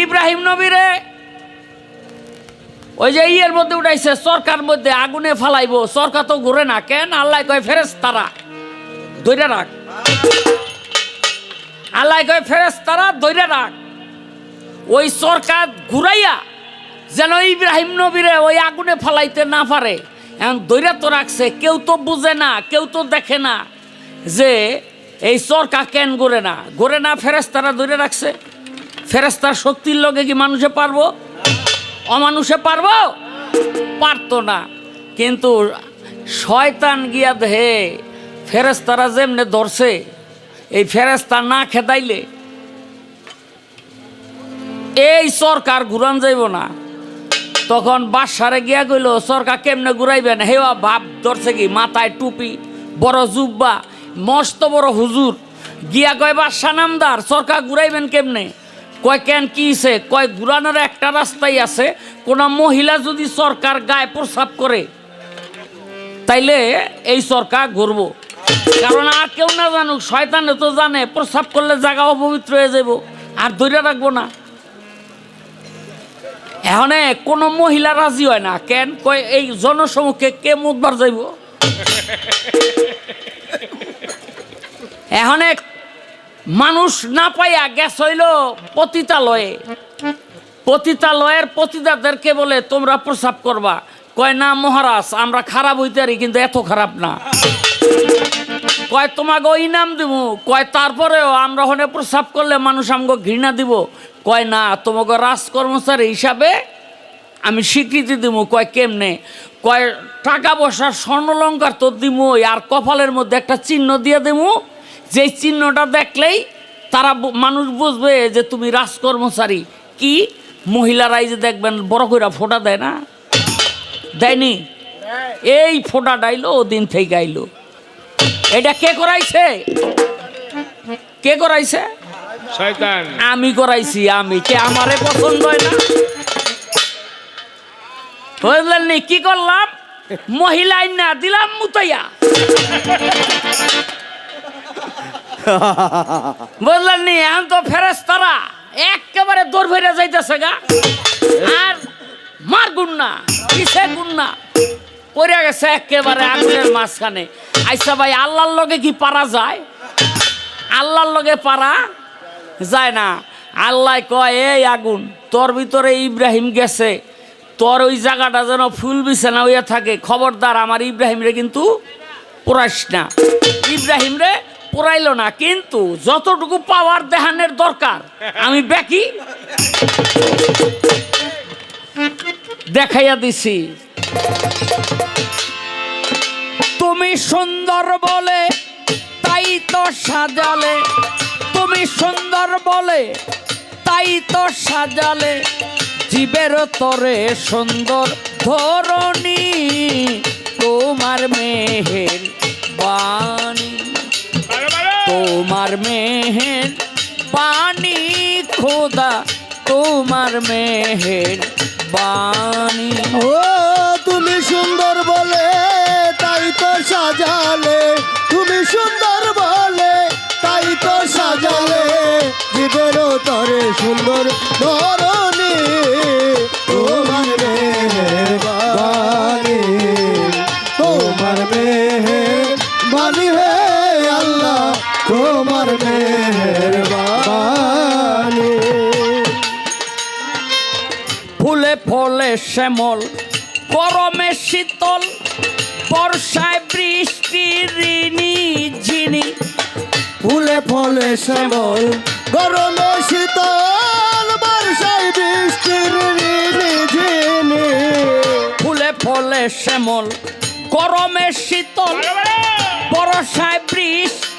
ইব্রাহিম নবীরে, ওই যে ইয়ের মধ্যে উঠাইছে সরকার মধ্যে আগুনে ফালাইবো সরকার তো ঘুরে না। কেন? আল্লাহ কয় ফেরেস তারা দৈরা রাখ। আল্লাহ কয় ফেরেস তারা দৈরা রাখ। ওই সরকার ঘুরাইয়া যেন ইব্রাহিম নবীরে ওই আগুনে ফালাইতে না পারে। এখন দৈরা তো রাখছে, কেউ তো বুঝে না, কেউ তো দেখে না যে এই সরকার কেন গড়ে না? গড়ে না ফেরেস তারা ধরে রাখছে? ফেরেস্তার শক্তির লগে কি মানুষে পারব? অমানুষে পারব? পারতো না। কিন্তু শয়তান গিয়া দেহে ফেরেস্তারা যেমনে ধরছে, এই ফেরেস্তা না খেদাইলে এই সরকার ঘুরান যাইব না। তখন বাসারে গিয়া গইল সরকার কেমনে ঘুরাইবেন? হেওয়া ভাব ধরছে কি? মাথায় টুপি, বড় জুব্বা, মস্ত বড় হুজুর। গিয়া কয় বাসা নামদার, সরকার ঘুরাইবেন কেমনে? কয় কেন কিছে কয় ঘুরানোর একটা রাস্তাই আছে, কোন মহিলা যদি সরকার গায়ে প্রসাব করে, তাইলে এই সরকার ঘুরব। কারণ আর কেউ না জানুক শয়তানে তো জানে, প্রসাব করলে জায়গা অপবিত্র হয়ে যাব, আর ধরে রাখব না। এখানে কোনো মহিলা রাজি হয় না, কেন? কয়, এই জনসমুখে কে মুখবার যাইব? এখানে মানুষ না পাইয়া গ্যাস হইল পতিতালয়ে। পতিতালয়ের পতিতাদেরকে বলে, তোমরা প্রসাব করবা। কয়, না মহারাজ, আমরা খারাপ হইতে পারি কিন্তু এত খারাপ না। কয়, তোমাকে ওই নাম দিব কয়, তারপরেও আমরা হনে প্রসাব করলে মানুষ আমাকে ঘৃণা দিব। কয়, না, তোমাকে রাজকর্মচারী হিসাবে আমি স্বীকৃতি দিব কয়, কেমনে? কয়, টাকা পয়সার স্বর্ণলঙ্কার তো দিব আর কপালের মধ্যে একটা চিহ্ন দিয়ে দেবো যেই চিহ্নটা দেখলেই তারা মানুষ বুঝবে যে তুমি রাজকর্মচারী। কি? মহিলারাই যে দেখবেন বড় কইরা ফোটা দেয় না? দেয়নি? এই ফোটা ডাইলো দিন থেকে আইলো। এটা কে করাইছে? কে করাইছে? শয়তান। আমি করাইছি আমি। কে আমারে পছন্দ হয় না? বুঝলেন নি? কি করলাম? মহিলাই না দিলাম মুতাইয়া। বুঝলেন নি, এখন তো ফেরেস তারা একেবারে দৌড় ফেরে যাইতেছে গা। আর মার গুন্না কিসে গুন্না? পড়ে গেছে একেবারে আগুনের মাঝখানে। আইসা ভাই, আল্লাহর লগে কি পারা যায়? আল্লাহর লগে পারা যায় না। আল্লাহ কয়, এই আগুন, তোর ভিতরে ইব্রাহিম গেছে। তোর ওই জায়গাটা যেন ফুল বিছানা হইয়া থাকে। খবরদার, আমার ইব্রাহিম রে কিন্তু পোড়াইস না। ইব্রাহিম রে পোড়াইল না, কিন্তু যতটুকু পাওয়ার দেহানের দরকার, আমি ব্যাকি দেখাইয়া দিছি। তুমি সুন্দর বলে, তাই তো সাজালে। তুমি সুন্দর বলে, তাই তো সাজালে। জীবের তরে সুন্দর ধরণী, তোমার মেহের তোমার মেহের পানি খোদা, তোমার মেহের বাণী। ও, তুমি সুন্দর বলে, তাই তো সাজালে। তুমি সুন্দর বলে, তাই তো সাজালে। জীবের তরে সুন্দর ধরণী ফলে শ্যামল গরমে শীতল বর্ষায় বৃষ্টি ঋণী ঝিনি ফুলে ফলে শ্যামল গরমে শীতল বর্ষায় বৃষ্টির ঋণি ঝিনি ফুলে ফলে শ্যামল গরমে শীতল বর্ষায় বৃষ্টি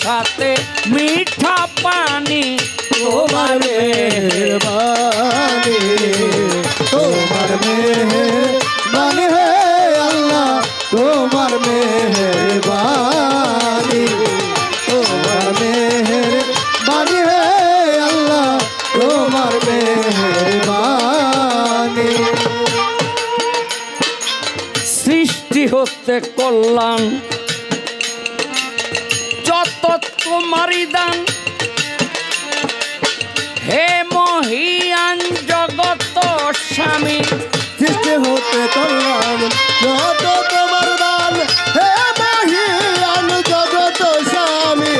পিপাসাতে মিঠা পানি তোমার মেহেরবানি। তোমার মেহেরবানি হে আল্লাহ তোমার মেহেরবানি। তোমার মেহেরবানি হে আল্লাহ মেহরবানি। সৃষ্টি হতে কল্যাণ যত তোমারই দান। হে মহিয়ান জগত স্বামী সৃষ্টি হতে কল্যাণ যত তোমার দান। হে মহিয়ান জগত স্বামী।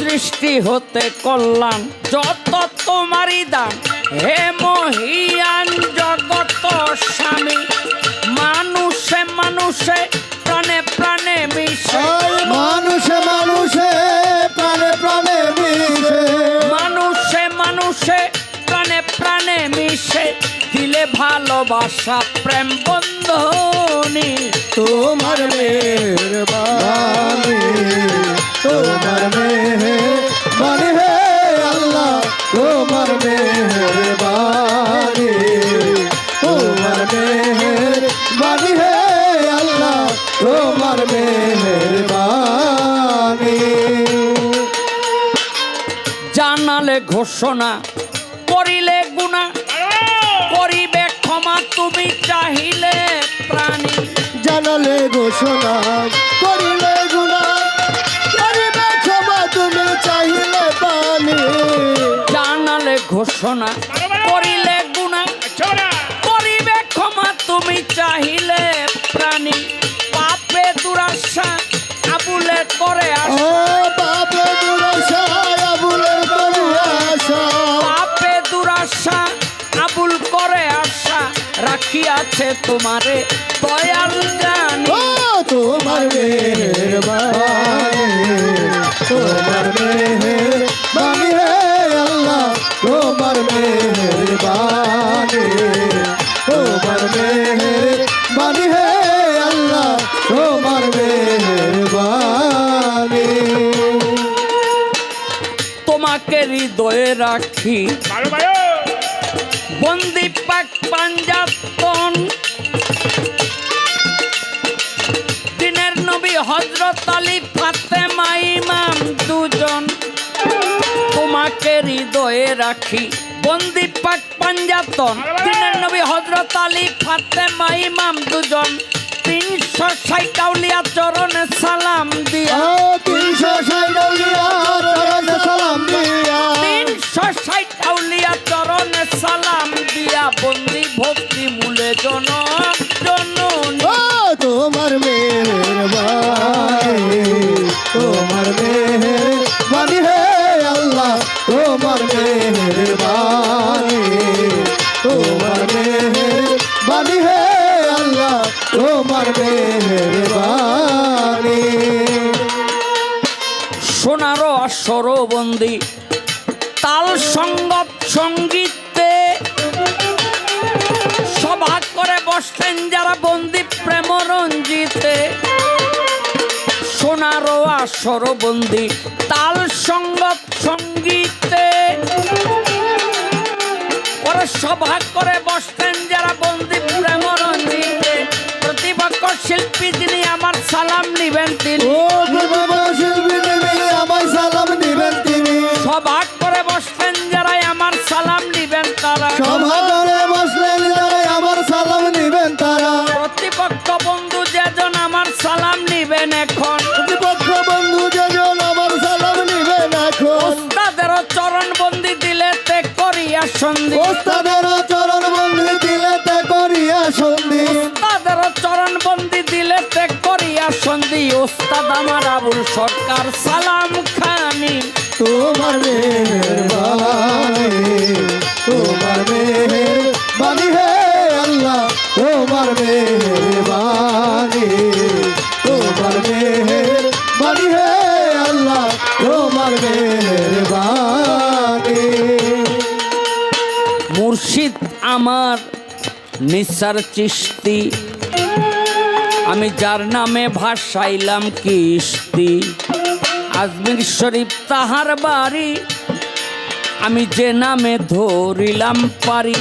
সৃষ্টি হতে কল্যাণ যত তোমারই দান। হে মহিয়ান জগত স্বামী মানুষে মানুষে প্রাণে প্রাণে মিশে। ভালোবাসা প্রেম বন্ধনি। তোমার মেহরবানি তোমার মেহরবানি হে আল্লাহ তোমার মেহরবানি তোমার মেহরবানি হে আল্লাহ তোমার মেহরবানি। জানালে ঘোষণা করিলে গুণা করিবে ক্ষমা তুমি চাহিলে প্রাণী। জানালে ঘোষণা করিলে গুণা। করিবে ক্ষমা তুমি চাহিলে প্রাণী। জানালে ঘোষণা করিলে গুণা। ছোড়া করিবে ক্ষমা তুমি চাহিলে প্রাণী। রাখিয়াছে তোমারে দয়াল জানি। ও তোমার মেহরবানি তোমার মেহরবানি হে আল্লাহ তোমার মেহরবানি তোমার মেহরবানি হে আল্লাহ তোমার মেহরবানি তোমাকে হৃদয়ে রাখি। বন্দি ফাতেমা ইমাম দুজন। তোমাকে হৃদয়ে রাখি। বন্দি পাক পাঞ্জাতন। দিনের নবী হজরত আলী ফাতে ইমাম দুজন। তিনশো ষাটাউলিয়া চরণে সালাম দিয়া। তিনশো চরণে সালাম আল্লাহ, তোমার মেহরবানি। সোনারো আসর তাল সঙ্গত সঙ্গীতে সভা করে বসতেন যারা বন্দি প্রেম রঞ্জিতে সোনারো আসর বন্দি, তাল সঙ্গত শিল্পী যিনি আমার সালাম নিবেন তিনি। ও বাবা শিল্পী দেবী আমার সালাম দিবেন তিনি। সভা করে বসতেন যারা আমার সালাম নিবেন তারা। সভা করে বসলেন যারা আমার সালাম নিবেন তারা। প্রতিপক্ষ বন্ধু যেজন আমার সালাম নিবেন এখন। প্রতিপক্ষ বন্ধু যেজন আমার সালাম নিবেন এখন। ওস্তাদের চরণ বন্দি দিলে তে করিয়া সন্ধি। ওস্তাদের ওস্তাদ আমার আবুল সরকার সালাম খানি। তোমার মেহরবানি তোমার মেহরবানি হে আল্লাহ তোমার মেহরবানি তোমার মেহরবানি হে আল্লাহ তোমার মেহরবানি। মুর্শিদ আমার নিসার চিস্তি আমি যার নামে ভাসাইলাম কিস্তি। আজমির শরীফ তাহার বাড়ি। আমি যে নামে ধরিলাম পারি।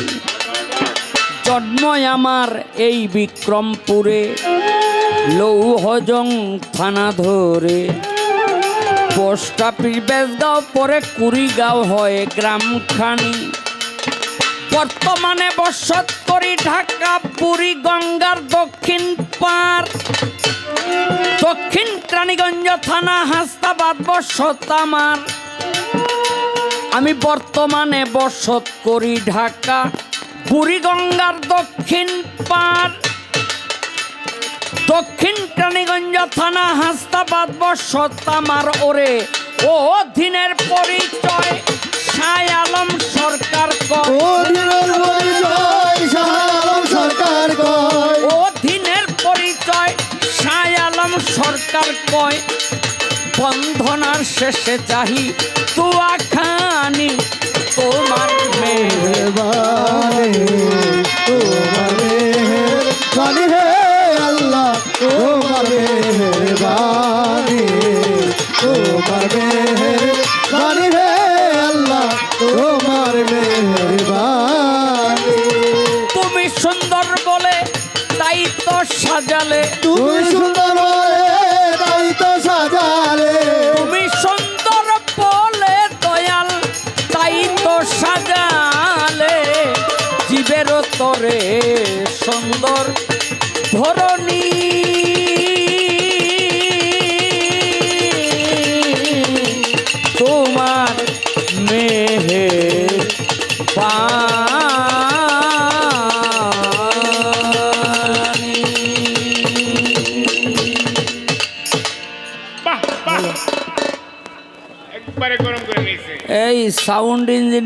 জন্ম আমার এই বিক্রমপুরে। লৌহজং থানা ধরে। পোস্ট অফিস বেজগাঁও পরে কুড়িগাঁও হয় গ্রামখানি। বর্তমানে বসত করি ঢাকা, পুরী, গঙ্গার দক্ষিণ পার। দক্ষিণ রানীগঞ্জ থানা হাস্তাবাদ বসত আমার। আমি বর্তমানে বসত করি ঢাকা বুড়িগঙ্গার দক্ষিণ পার। দক্ষিণ রানীগঞ্জ থানা হাস্তাবাদ বসত আমার ওরে। ও দিনের পরিচয়। শাহ আলম সরকার অধীনের পরিচয় শাহালম সরকার কয়। ও পরিচয় শাহ আলম সরকার কয়। বন্ধনার শেষে চাহি তুয়া খানি তোমার হে আল্লাহ হে তোমার মেহরবানি। তুমি সুন্দর বলে তাই তো সাজালে। তুমি সুন্দর বলে তাই তো সাজালে। তুমি সুন্দর বলে দয়াল তাই তো সাজালে। জীবের তরে সুন্দর ধরণী সাউন্ড ইঞ্জিন